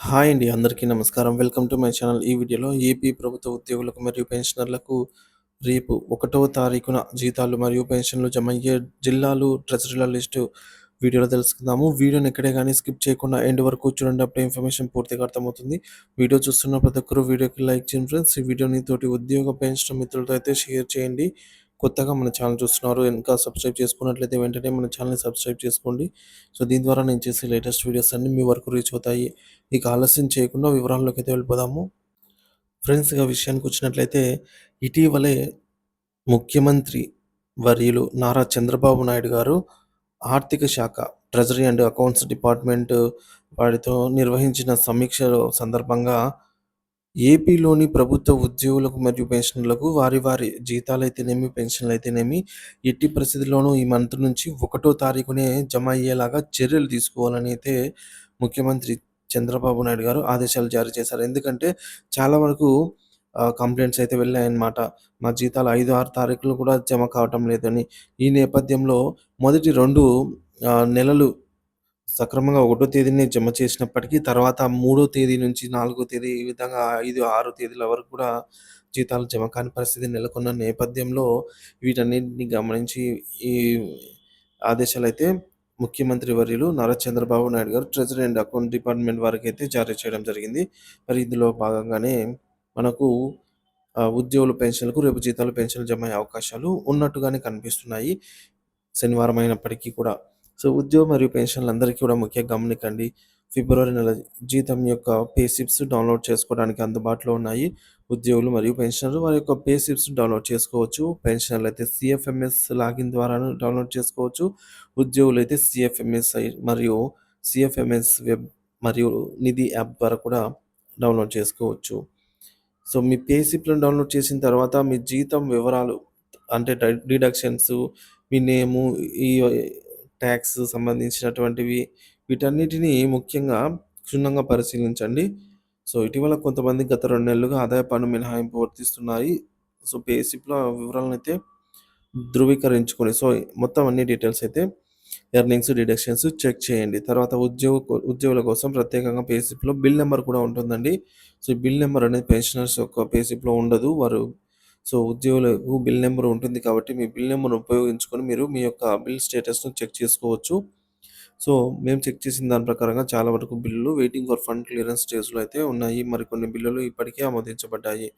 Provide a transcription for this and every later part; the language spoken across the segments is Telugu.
హాయ్ అండి. అందరికీ నమస్కారం. Welcome to my channel. ఈ వీడియోలో ఏపీ ప్రభుత్వ ఉద్యోగులకు మరియు పెన్షనర్లకు రేపు ఒకటవ తారీఖున జీతాలు మరియు పెన్షన్లు జమ అయ్యే జిల్లాలు, ట్రెజరీల లిస్టు వీడియోలో తెలుసుకుందాము. వీడియోని ఎక్కడే కానీ స్కిప్ చేయకుండా ఎండ్ వరకు చూడండి. అప్పుడు ఇన్ఫర్మేషన్ పూర్తిగా అర్థమవుతుంది. వీడియో చూస్తున్న ప్రతి ఒక్కరు వీడియోకి లైక్ చేయండి ఫ్రెండ్స్. ఈ వీడియోని తోటి ఉద్యోగ పెన్షన్ మిత్రులతో అయితే షేర్ చేయండి. కొత్తగా మన ఛానల్ చూస్తున్నారు ఇంకా సబ్స్క్రైబ్ చేసుకున్నట్లయితే వెంటనే మన ఛానల్‌ని సబ్స్క్రైబ్ చేసుకోండి. సో, దీని ద్వారా నేను చేసే లేటెస్ట్ వీడియోస్ అన్నీ మీ వరకు రీచ్ అవుతాయి. ఇక ఆలస్యం చేయకుండా వివరాల్లోకైతే వెళ్ళిపోదాము. ఫ్రెండ్స్ ఇక విషయానికొచ్చినట్లయితే ఇటీవలే ముఖ్యమంత్రి వర్యులు నారా చంద్రబాబు నాయుడు గారు ఆర్థిక శాఖ, ట్రెజరీ అండ్ అకౌంట్స్ డిపార్ట్‌మెంట్ వారితో నిర్వహించిన సమీక్ష సందర్భంగా ఏపీలోని ప్రభుత్వ ఉద్యోగులకు మరియు పెన్షన్లకు వారి వారి జీతాలైతేనేమి, పెన్షన్‌లయితేనేమి ఎట్టి పరిస్థితుల్లోనూ ఈ మంత్ నుంచి ఒకటో తారీఖునే జమ అయ్యేలాగా చర్యలు తీసుకోవాలని అయితే ముఖ్యమంత్రి చంద్రబాబు నాయుడు గారు ఆదేశాలు జారీ చేశారు. ఎందుకంటే చాలా వరకు కంప్లైంట్స్ అయితే వెళ్ళాయన్నమాట. మా జీతాలు 5, 6 తారీఖులు కూడా జమ కావటం లేదని. ఈ నేపథ్యంలో మొదటి రెండు నెలలు సక్రమంగా ఒకటో తేదీని జమ చేసినప్పటికీ తర్వాత మూడో తేదీ నుంచి నాలుగో తేదీ ఈ విధంగా 5, 6 తేదీల వరకు కూడా జీతాలు జమ కాని పరిస్థితి నెలకొన్న నేపథ్యంలో వీటన్నిటిని గమనించి ఈ ఆదేశాలు అయితే ముఖ్యమంత్రి వర్యులు నారా చంద్రబాబు నాయుడు గారు ట్రెజరీ అండ్ అకౌంట్ డిపార్ట్‌మెంట్ వారికైతే జారీ చేయడం జరిగింది. మరి ఇందులో భాగంగానే మనకు ఉద్యోగుల పెన్షన్‌లకు రేపు జీతాలు, పెన్షన్‌లు జమ అయ్యే అవకాశాలు ఉన్నట్టుగానే కనిపిస్తున్నాయి. శనివారం అయినప్పటికీ కూడా. సో, ఉద్యోగ మరియు పెన్షన్లు అందరికీ కూడా ముఖ్య గమనికండి. ఫిబ్రవరి నెల జీతం యొక్క పే స్లిప్స్ డౌన్‌లోడ్ చేసుకోవడానికి అందుబాటులో ఉన్నాయి. ఉద్యోగులు మరియు పెన్షనర్లు వారి యొక్క పే స్లిప్స్ డౌన్‌లోడ్ చేసుకోవచ్చు. పెన్షనర్లయితే సిఎఫ్ఎంఎస్ లాగిన్ ద్వారా డౌన్‌లోడ్ చేసుకోవచ్చు. ఉద్యోగులు అయితే సిఎఫ్ఎంఎస్ మరియు సిఎఫ్ఎంఎస్ వెబ్ మరియు నిధి యాప్ ద్వారా కూడా డౌన్‌లోడ్ చేసుకోవచ్చు. సో, మీ పే స్లిప్‌లను డౌన్‌లోడ్ చేసిన తర్వాత మీ జీతం వివరాలు అంటే డిడక్షన్స్, మీ నేము, ఈ ట్యాక్స్ సంబంధించినటువంటివి వీటన్నిటిని ముఖ్యంగా క్షుణ్ణంగా పరిశీలించండి. సో, ఇటీవల కొంతమంది గత రెండు నెలలుగా ఆదాయ పన్ను మినహాయింపు వర్తిస్తున్నాయి. సో, పే వివరాలను అయితే ధృవీకరించుకొని సో, మొత్తం అన్ని డీటెయిల్స్ అయితే ఎర్నింగ్స్, డిడక్షన్స్ చెక్ చేయండి. తర్వాత ఉద్యోగ ఉద్యోగుల కోసం ప్రత్యేకంగా పేసిప్లో బిల్ నెంబర్ కూడా ఉంటుందండి. సో, ఈ బిల్ నెంబర్ అనేది పెన్షనర్స్ యొక్క పేసిప్లో ఉండదు. వారు సో, ఉద్యోగులకు బిల్ నెంబర్ ఉంటుంది కాబట్టి మీ బిల్ నెంబర్ ఉపయోగించుకొని మీరు మీ యొక్క బిల్ స్టేటస్‌ను చెక్ చేసుకోవచ్చు. సో, మేము చెక్ చేసిన దాని ప్రకారంగా చాలా వరకు బిల్లులు వెయిటింగ్ ఫర్ ఫండ్ క్లియరెన్స్ స్టేజ్‌లో అయితే ఉన్నాయి. మరికొన్ని బిల్లులు ఇప్పటికే ఆమోదించబడ్డాయి.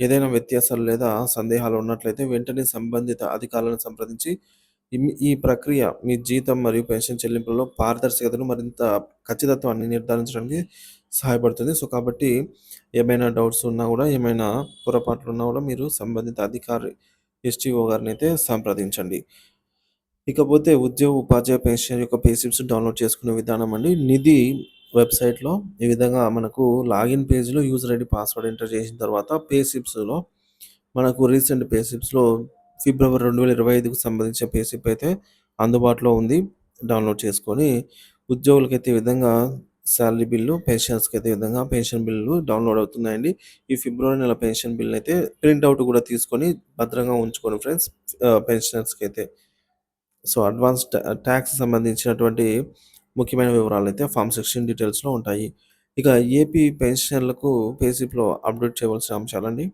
ఏదైనా వ్యత్యాసాలు లేదా సందేహాలు ఉన్నట్లయితే వెంటనే సంబంధిత అధికారులను సంప్రదించి ఈ ప్రక్రియ మీ జీతం మరియు పెన్షన్ చెల్లింపులలో పారదర్శకతను మరింత ఖచ్చితత్వాన్ని నిర్ధారించడానికి సహాయపడుతుంది. సో, కాబట్టి ఏమైనా డౌట్స్ ఉన్నా కూడా, ఏమైనా పొరపాట్లు ఉన్నా కూడా మీరు సంబంధిత అధికారి ఎస్‌టీఓ గారినైతే సంప్రదించండి. ఇకపోతే ఉద్యోగ, ఉపాధ్యాయ పెన్షన్ యొక్క పేసిప్స్ డౌన్‌లోడ్ చేసుకునే విధానం అండి. నిధి వెబ్‌సైట్‌లో ఈ విధంగా మనకు లాగిన్ పేజ్‌లో యూజర్ ఐడి పాస్వర్డ్ ఎంటర్ చేసిన తర్వాత పేసిప్స్లో మనకు రీసెంట్ ఫిబ్రవరి రెండు వేల ఇరవై ఐదుకు సంబంధించిన పేసిప్ అయితే అందుబాటులో ఉంది. డౌన్‌లోడ్ చేసుకొని ఉద్యోగులకి అయితే విధంగా శాలరీ బిల్లు, పెన్షన్స్కి అయితే విధంగా పెన్షన్ బిల్లు డౌన్‌లోడ్ అవుతున్నాయండి. ఈ ఫిబ్రవరి నెల పెన్షన్ బిల్ ప్రింట్ ప్రింట్అవుట్ కూడా తీసుకొని భద్రంగా ఉంచుకోండి ఫ్రెండ్స్ పెన్షనర్స్కి అయితే సో, అడ్వాన్స్ టా సంబంధించినటువంటి ముఖ్యమైన వివరాలు అయితే ఫార్మ్ 16 డీటెయిల్స్‌లో ఉంటాయి. ఇక ఏపీ పెన్షనర్లకు పేసిప్లో అప్డేట్ చేయవలసిన అంశాలండి.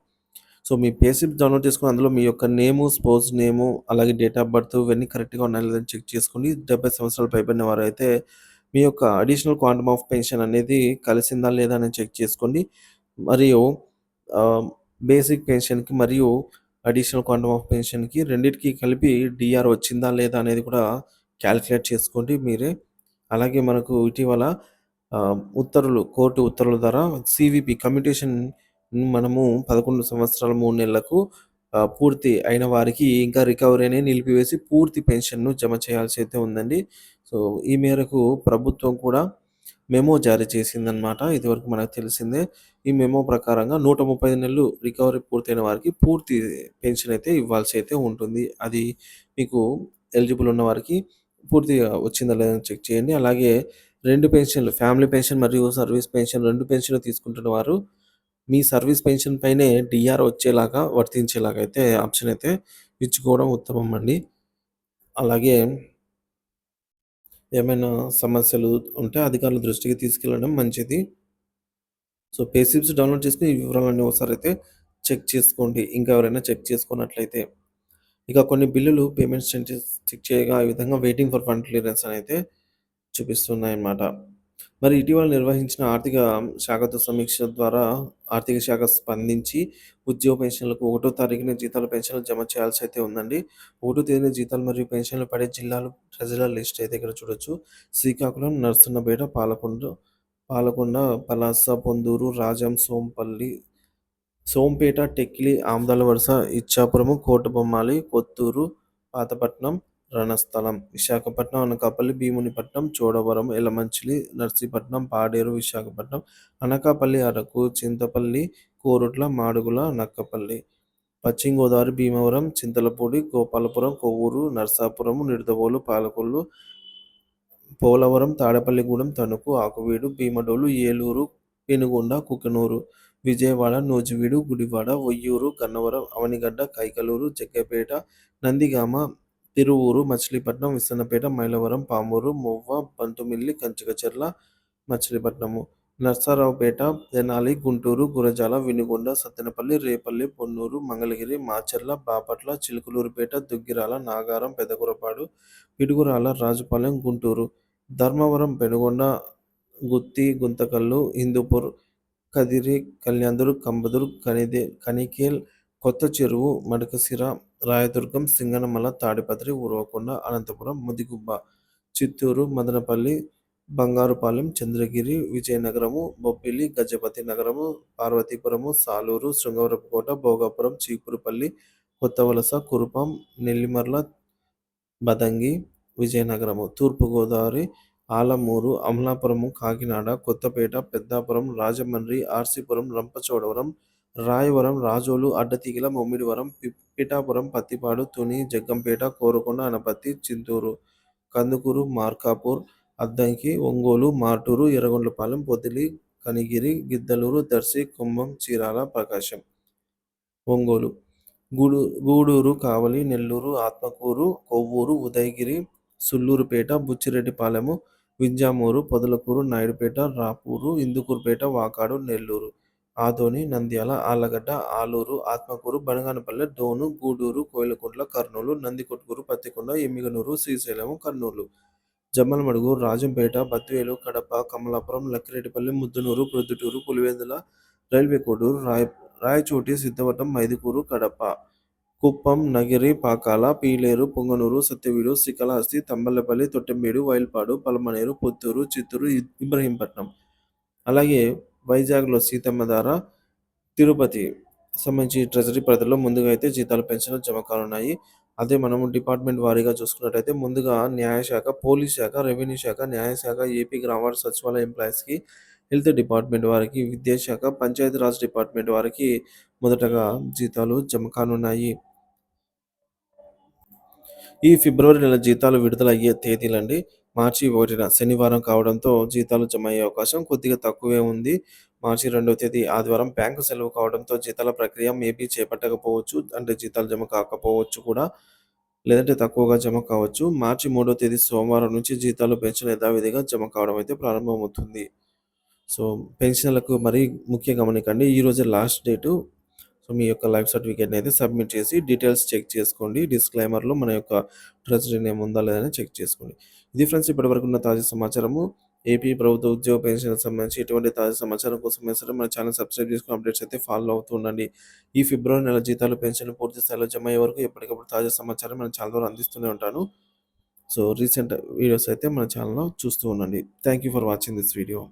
సో, మీ పేసిప్ డౌన్‌లోడ్ చేసుకుని అందులో మీ యొక్క నేము, స్పోర్ట్స్ నేము, అలాగే డేట్ ఆఫ్ బర్త్ ఇవన్నీ కరెక్ట్‌గా ఉన్నాయో లేదని చెక్ చేసుకోండి. 70 సంవత్సరాలు పైబడిన అయితే మీ యొక్క అడిషనల్ క్వాంటమ్ ఆఫ్ పెన్షన్ అనేది కలిసిందా లేదా అని చెక్ చేసుకోండి. మరియు బేసిక్ పెన్షన్‌కి మరియు అడిషనల్ క్వాంటమ్ ఆఫ్ పెన్షన్‌కి రెండింటికి కలిపి డిఆర్ వచ్చిందా లేదా అనేది కూడా క్యాలిక్యులేట్ చేసుకోండి మీరే. అలాగే మనకు ఇటీవల ఉత్తర్వులు కోర్టు ఉత్తర్వుల ద్వారా సివిపి కమ్యూటేషన్ మనము పదకొండు సంవత్సరాల మూడు నెలలకు పూర్తి అయిన వారికి ఇంకా రికవరీని నిలిపివేసి పూర్తి పెన్షన్‌ను జమ చేయాల్సి అయితే ఉందండి. సో, ఈ మేరకు ప్రభుత్వం కూడా మెమో జారీ చేసిందనమాట ఇదివరకు మనకు తెలిసిందే. ఈ మెమో ప్రకారంగా 135 నెలలు రికవరీ పూర్తయిన వారికి పూర్తి పెన్షన్ అయితే ఇవ్వాల్సి అయితే ఉంటుంది. అది మీకు ఎలిజిబుల్ ఉన్న వారికి పూర్తిగా వచ్చిందా లేదని చెక్ చేయండి. అలాగే రెండు పెన్షన్‌లు ఫ్యామిలీ పెన్షన్ మరియు సర్వీస్ పెన్షన్ రెండు పెన్షన్‌లు తీసుకుంటున్న వారు మీ సర్వీస్ పెన్షన్ పైనే డిఆర్ వచ్చేలాగా వర్తించేలాగా అయితే ఆప్షన్ అయితే ఇచ్చుకోవడం ఉత్తమం అండి. అలాగే ఏమైనా సమస్యలు ఉంటే అధికారుల దృష్టికి తీసుకెళ్ళడం మంచిది. సో పేసిప్స్ డౌన్లోడ్ చేసుకుని ఈ వివరాలన్నీ ఒకసారి అయితే చెక్ చేసుకోండి ఇంకా ఎవరైనా చెక్ చేసుకున్నట్లయితే ఇక కొన్ని బిల్లులు పేమెంట్స్ చెక్ చేయగా ఈ విధంగా వెయిటింగ్ ఫర్ ఫండ్ క్లియరెన్స్ అని అయితే చూపిస్తున్నాయన్నమాట మరి ఇటీవల నిర్వహించిన ఆర్థిక శాఖతో సమీక్ష ద్వారా ఆర్థిక శాఖ స్పందించి ఉద్యోగ పెన్షన్లకు ఒకటో తారీఖున జీతాలు పెన్షన్లు జమ చేయాల్సి అయితే ఉందండి. ఒకటో తేదీన జీతాలు మరియు పెన్షన్లు పడే జిల్లాలు ప్రజల లిస్ట్ అయితే ఇక్కడ చూడొచ్చు. శ్రీకాకుళం నర్సన్నపేట పాలకొండ పాలకొండ పలాస పొందూరు రాజం సోంపల్లి సోంపేట టెక్కిలి ఆమ్దాల వరుస ఇచ్చాపురము కోటబొమ్మాలి కొత్తూరు పాతపట్నం రణస్థలం. విశాఖపట్నం అనకాపల్లి భీమునిపట్నం చోడవరం ఎలమంచిలి నర్సీపట్నం పాడేరు విశాఖపట్నం అనకాపల్లి అరకు చింతపల్లి కోరుట్ల మాడుగుల నక్కపల్లి పశ్చిమ గోదావరి భీమవరం చింతలపూడి గోపాలపురం కొవ్వూరు నర్సాపురం నిడదవోలు పాలకొల్లు పోలవరం తాడపల్లిగూడెం తణుకు ఆకువీడు భీమడోలు ఏలూరు పెనుగొండ కుకనూరు విజయవాడ నూజివీడు గుడివాడ ఒయ్యూరు గన్నవరం అవనిగడ్డ కైకలూరు జగ్గపేట నందిగామ తిరువూరు మచిలీపట్నం విసన్నపేట మైలవరం పామూరు మువ్వ పంతుమిల్లి కంచికచెర్ల మచిలీపట్నము. నర్సారావుపేట తెనాలి గుంటూరు గురజాల వినుగొండ సత్తెనపల్లి రేపల్లి పొన్నూరు మంగళగిరి మాచర్ల బాపట్ల చిలుకలూరుపేట దుగ్గిరాల నాగారం పెదకురపాడు పిడుగురాల రాజుపాలెం గుంటూరు. ధర్మవరం పెనుగొండ గుత్తి గుంతకల్లు హిందూపూర్ కదిరి కళ్యాణదురు కంబదురు కనిదే కనికేల్ కొత్త చెరువు మడకసిర రాయదుర్గం సింగనమల తాడిపత్రి ఉరవకొండ అనంతపురం ముదిగుబ్బ చిత్తూరు మదనపల్లి బంగారుపాలెం చంద్రగిరి విజయనగరము బొబ్బిలి గజపతి నగరము పార్వతీపురము సాలూరు శృంగవరపుకోట భోగాపురం చీపురుపల్లి కొత్తవలస కురుపం నెల్లిమర్ల బదంగి విజయనగరము తూర్పుగోదావరి ఆలమూరు అమలాపురము కాకినాడ కొత్తపేట పెద్దాపురం రాజమండ్రి ఆర్సీపురం రంపచోడవరం రాయవరం రాజోలు అడ్డతీగల ముమ్మిడివరం పిఠాపురం పత్తిపాడు తుని జగ్గంపేట కోరుకొండ అనపత్తి చింతూరు కందుకూరు మార్కాపూర్ అద్దంకి ఒంగోలు మార్టూరు ఎర్రగొండపాలెం పొదిలి కనిగిరి గిద్దలూరు దర్శి కుంభం చీరాల ప్రకాశం. ఒంగోలు గూడు గూడూరు కావలి నెల్లూరు ఆత్మకూరు కొవ్వూరు ఉదయగిరి సుల్లూరుపేట బుచ్చిరెడ్డిపాలెము వింజామూరు పొదలకూరు నాయుడుపేట రాపూరు ఇందుకూరుపేట వాకాడు నెల్లూరు. ఆదోని నంద్యాల ఆళ్ళగడ్డ ఆలూరు ఆత్మకూరు బనగానపల్లె డోను గూడూరు కోయిలకుంట్ల కర్నూలు నందికొట్కూరు పత్తికొండ ఎమ్మిగనూరు శ్రీశైలం కర్నూలు. జమ్మలమడుగు రాజంపేట బత్వేలు కడప కమలాపురం లక్కిరెడ్డిపల్లి ముద్దునూరు ప్రొద్దుటూరు పులివెందుల రైల్వే కోడూరు రాయ రాయచోటి సిద్ధవటం మైదుకూరు కడప. కుప్పం నగిరి పాకాల పీలేరు పొంగనూరు సత్యవీడు శ్రీకాళహస్తి తంబల్లపల్లి తొట్టెంబేడు వైల్పాడు పలమనేరు పుత్తూరు చిత్తూరు ఇబ్రహీంపట్నం. అలాగే వైజాగ్లో సీతమ్మ ధార తిరుపతి సంబంధించి ట్రెజరీ పరిధిలో ముందుగా అయితే జీతాలు పెన్షన్లు జమ కానున్నాయి. అదే మనము డిపార్ట్మెంట్ వారీగా చూసుకున్నట్టయితే ముందుగా న్యాయశాఖ పోలీస్ శాఖ రెవెన్యూ శాఖ న్యాయశాఖ ఏపీ గ్రామవార్డు సచివాలయ ఎంప్లాయీస్కి హెల్త్ డిపార్ట్మెంట్ వారికి విద్యాశాఖ పంచాయతీరాజ్ డిపార్ట్మెంట్ వారికి మొదటగా జీతాలు జమ కానున్నాయి. ఈ ఫిబ్రవరి నెల జీతాలు విడుదల అయ్యే తేదీలండి. మార్చి ఒకటిన శనివారం కావడంతో జీతాలు జమ అయ్యే అవకాశం కొద్దిగా తక్కువే ఉంది. మార్చి రెండవ తేదీ ఆదివారం బ్యాంకు సెలవు కావడంతో జీతాల ప్రక్రియ మేబీ చేపట్టకపోవచ్చు అంటే జీతాలు జమ కాకపోవచ్చు కూడా లేదంటే తక్కువగా జమ కావచ్చు. మార్చి మూడో తేదీ సోమవారం నుంచి జీతాలు పెన్షన్ యథావిధిగా జమ కావడం అయితే ప్రారంభమవుతుంది. సో పెన్షన్లకు మరీ ముఖ్య గమనికండి. ఈరోజు లాస్ట్ డేటు. సో మీ యొక్క లైఫ్ సర్టిఫికేట్ని అయితే సబ్మిట్ చేసి డీటెయిల్స్ చెక్ చేసుకోండి. డిస్క్లైమర్లో మన యొక్క ట్రెజరీ నేమ్ ఉందా లేదని చెక్ చేసుకోండి. ఇది ఫ్రెండ్స్ ఇప్పటివరకు ఉన్న తాజా సమాచారము. ఏపీ ప్రభుత్వ ఉద్యోగ పెన్షన్ సంబంధించి ఎటువంటి తాజా సమాచారం కోసం సరే మన ఛానల్ సబ్స్క్రైబ్ చేసుకుని అప్డేట్స్ అయితే ఫాలో అవుతూ ఉండండి. ఈ ఫిబ్రవరి నెల జీతాలు పెన్షన్లు పూర్తి స్థాయిలో జమ అయ్యే వరకు ఎప్పటికప్పుడు తాజా సమాచారం మన ఛానల్ ద్వారా అందిస్తూనే ఉంటాను. సో రీసెంట్ వీడియోస్ అయితే మన ఛానల్లో చూస్తూ ఉండండి. Thank you for watching this video